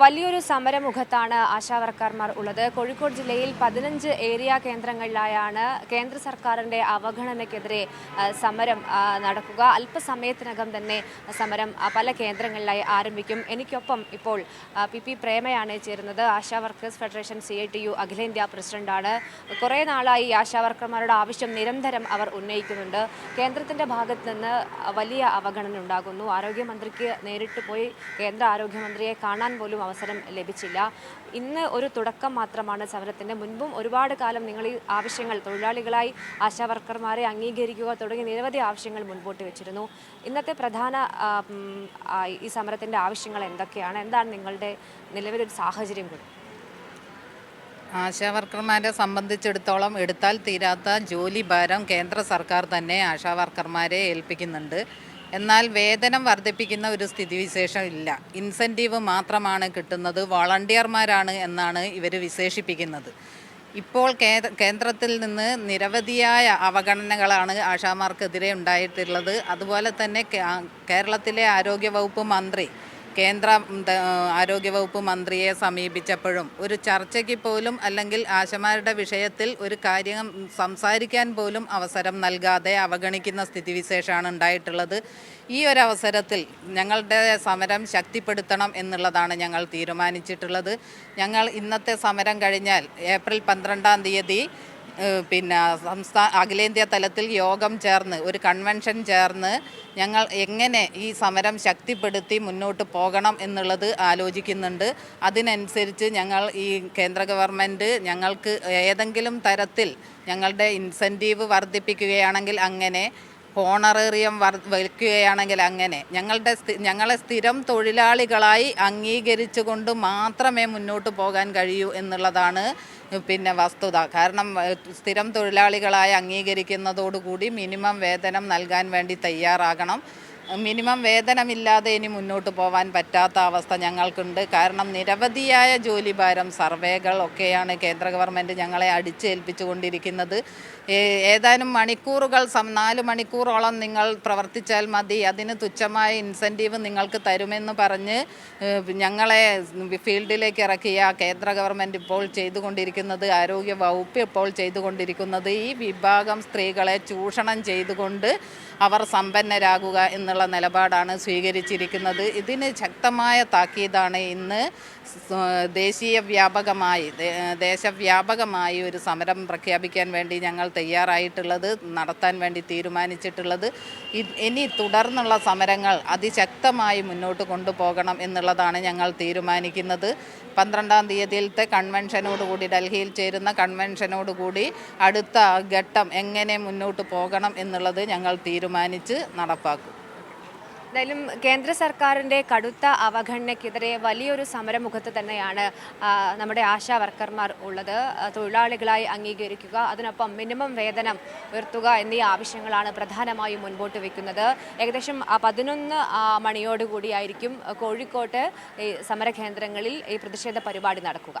വലിയൊരു സമരമുഖത്താണ് ആശാവർക്കർമാർ ഉള്ളത്. കോഴിക്കോട് ജില്ലയിൽ പതിനഞ്ച് ഏരിയ കേന്ദ്രങ്ങളിലായാണ് കേന്ദ്ര സർക്കാരിന്റെ അവഗണനയ്ക്കെതിരെ സമരം നടക്കുക. അല്പസമയത്തിനകം തന്നെ സമരം പല കേന്ദ്രങ്ങളിലായി ആരംഭിക്കും. എനിക്കൊപ്പം ഇപ്പോൾ പി പി പ്രേമയാണ് ചേരുന്നത്. Asha workers federation C I T U അഖിലേന്ത്യാ പ്രസിഡന്റാണ്. കുറേ നാളായി ആശാ വർക്കർമാരുടെ ആവശ്യം നിരന്തരം അവർ ഉന്നയിക്കുന്നുണ്ട്. കേന്ദ്രത്തിന്റെ ഭാഗത്ത് നിന്ന് വലിയ അവഗണന ഉണ്ടാകുന്നു. ആരോഗ്യമന്ത്രിക്ക് നേരിട്ട് പോയി കേന്ദ്ര ആരോഗ്യമന്ത്രിയെ കാണാൻ പോലും അവസരം ലഭിച്ചില്ല. ഇന്ന് ഒരു തുടക്കം മാത്രമാണ് സമരത്തിന്റെ മുൻപും ഒരുപാട് കാലം നിങ്ങൾ ഈ ആവശ്യങ്ങൾ തൊഴിലാളികളായി ആശാവർക്കർമാരെ അംഗീകരിക്കുക തുടങ്ങി നിരവധി ആവശ്യങ്ങൾ മുൻപോട്ട് വെച്ചിരുന്നു. ഇന്നത്തെ പ്രധാന ഈ സമരത്തിന്റെ ആവശ്യങ്ങൾ എന്തൊക്കെയാണ്? എന്താണ് നിങ്ങളുടെ നിലവിലൊരു സാഹചര്യം കൂടി? ആശാവർക്കർമാരെ സംബന്ധിച്ചിടത്തോളം എടുത്താൽ തീരാത്ത ജോലി ഭാരം കേന്ദ്ര സർക്കാർ തന്നെ ആശാവർക്കർമാരെ ഏൽപ്പിക്കുന്നുണ്ട്. എന്നാൽ വേതനം വർദ്ധിപ്പിക്കുന്ന ഒരു സ്ഥിതിവിശേഷം ഇല്ല. ഇൻസെന്റീവ് മാത്രമാണ് കിട്ടുന്നത് വോളണ്ടിയർമാരാണ് എന്നാണ് ഇവർ വിശേഷിപ്പിക്കുന്നത്. ഇപ്പോൾ കേന്ദ്രത്തിൽ നിന്ന് നിരവധിയായ അവഗണനകളാണ് ആശാമാർക്കെതിരെ ഉണ്ടായിട്ടുള്ളത്. അതുപോലെ തന്നെ കേരളത്തിലെ കേരളത്തിലെ ആരോഗ്യവകുപ്പ് മന്ത്രി കേന്ദ്ര ആരോഗ്യവകുപ്പ് മന്ത്രിയെ സമീപിച്ചപ്പോഴും ഒരു ചർച്ചയ്ക്ക് പോലും അല്ലെങ്കിൽ ആശമാരുടെ വിഷയത്തിൽ ഒരു കാര്യം സംസാരിക്കാൻ പോലും അവസരം നൽകാതെ അവഗണിക്കുന്ന സ്ഥിതിവിശേഷമാണ് ഉണ്ടായിട്ടുള്ളത്. ഈ ഒരു അവസരത്തിൽ ഞങ്ങളുടെ സമരം ശക്തിപ്പെടുത്തണം എന്നുള്ളതാണ് ഞങ്ങൾ തീരുമാനിച്ചിട്ടുള്ളത്. ഞങ്ങൾ ഇന്നത്തെ സമരം കഴിഞ്ഞാൽ ഏപ്രിൽ പന്ത്രണ്ടാം തീയതി പിന്നെ സംസ്ഥാന അഖിലേന്ത്യാ തലത്തിൽ യോഗം ചേർന്ന് ഒരു കൺവെൻഷൻ ചേർന്ന് ഞങ്ങൾ എങ്ങനെ ഈ സമരം ശക്തിപ്പെടുത്തി മുന്നോട്ട് പോകണം എന്നുള്ളത് ആലോചിക്കുന്നുണ്ട്. അതിനനുസരിച്ച് ഞങ്ങൾ ഈ കേന്ദ്ര ഗവൺമെന്റ് ഞങ്ങൾക്ക് ഏതെങ്കിലും തരത്തിൽ ഞങ്ങളുടെ ഇൻസെന്റീവ് വർദ്ധിപ്പിക്കുകയാണെങ്കിൽ അങ്ങനെ ഹോണറേറിയം വർ വയ്ക്കുകയാണെങ്കിൽ അങ്ങനെ. ഞങ്ങളുടെ ഞങ്ങളെ സ്ഥിരം തൊഴിലാളികളായി അംഗീകരിച്ചുകൊണ്ട് മാത്രമേ മുന്നോട്ട് പോകാൻ കഴിയൂ എന്നുള്ളതാണ് പിന്നെ വസ്തുത. കാരണം സ്ഥിരം തൊഴിലാളികളായി അംഗീകരിക്കുന്നതോടുകൂടി മിനിമം വേതനം നൽകാൻ വേണ്ടി തയ്യാറാകണം. മിനിമം വേതനമില്ലാതെ ഇനി മുന്നോട്ട് പോകാൻ പറ്റാത്ത അവസ്ഥ ഞങ്ങൾക്കുണ്ട്. കാരണം നിരവധിയായ ജോലിഭാരം സർവേകൾ ഒക്കെയാണ് കേന്ദ്ര ഗവൺമെന്റ് ഞങ്ങളെ അടിച്ചേൽപ്പിച്ചു കൊണ്ടിരിക്കുന്നത് ഏതാനും മണിക്കൂറുകൾ നാല് മണിക്കൂറോളം നിങ്ങൾ പ്രവർത്തിച്ചാൽ മതി. അതിന് തുച്ഛമായ ഇൻസെന്റീവ് നിങ്ങൾക്ക് തരുമെന്ന് പറഞ്ഞ് ഞങ്ങളെ ഫീൽഡിലേക്ക് ഇറക്കിയ കേന്ദ്ര ഗവൺമെന്റ് ഇപ്പോൾ ചെയ്തുകൊണ്ടിരിക്കുന്നത് ആരോഗ്യ വകുപ്പ് ഇപ്പോൾ ചെയ്തുകൊണ്ടിരിക്കുന്നത്. ഈ വിഭാഗം സ്ത്രീകളെ ചൂഷണം ചെയ്തുകൊണ്ട് അവർ സമ്പന്നരാകുക എന്നുള്ള നിലപാടാണ് സ്വീകരിച്ചിരിക്കുന്നത്. ഇതിന് ശക്തമായ താക്കീതാണ് ഇന്ന് ദേശീയ വ്യാപകമായി ദേശവ്യാപകമായി ഒരു സമരം പ്രഖ്യാപിക്കാൻ വേണ്ടി ഞങ്ങൾ തയ്യാറായിട്ടുള്ളത് നടത്താൻ വേണ്ടി തീരുമാനിച്ചിട്ടുള്ളത്. ഇനി തുടർന്നുള്ള സമരങ്ങൾ അതിശക്തമായി മുന്നോട്ട് കൊണ്ടുപോകണം എന്നുള്ളതാണ് ഞങ്ങൾ തീരുമാനിക്കുന്നത്. പന്ത്രണ്ടാം തീയതിയിലത്തെ കൺവെൻഷനോടുകൂടി ഡൽഹിയിൽ ചേരുന്ന കൺവെൻഷനോടുകൂടി അടുത്ത ഘട്ടം എങ്ങനെ മുന്നോട്ട് പോകണം എന്നുള്ളത് ഞങ്ങൾ തീരുമാനിച്ച് നടപ്പാക്കും. എന്തായാലും കേന്ദ്ര സർക്കാരിന്റെ കടുത്ത അവഗണനയ്ക്കെതിരെ വലിയൊരു സമരമുഖത്ത് തന്നെയാണ് നമ്മുടെ ആശാ വർക്കർമാർ ഉള്ളത്. തൊഴിലാളികളായി അംഗീകരിക്കുക അതിനൊപ്പം മിനിമം വേതനം ഉയർത്തുക എന്നീ ആവശ്യങ്ങളാണ് പ്രധാനമായും മുൻപോട്ട് വയ്ക്കുന്നത് ഏകദേശം പതിനൊന്ന് മണിയോടുകൂടിയായിരിക്കും കോഴിക്കോട്ട് ഈ സമരകേന്ദ്രങ്ങളിൽ ഈ പ്രതിഷേധ പരിപാടി നടക്കുക.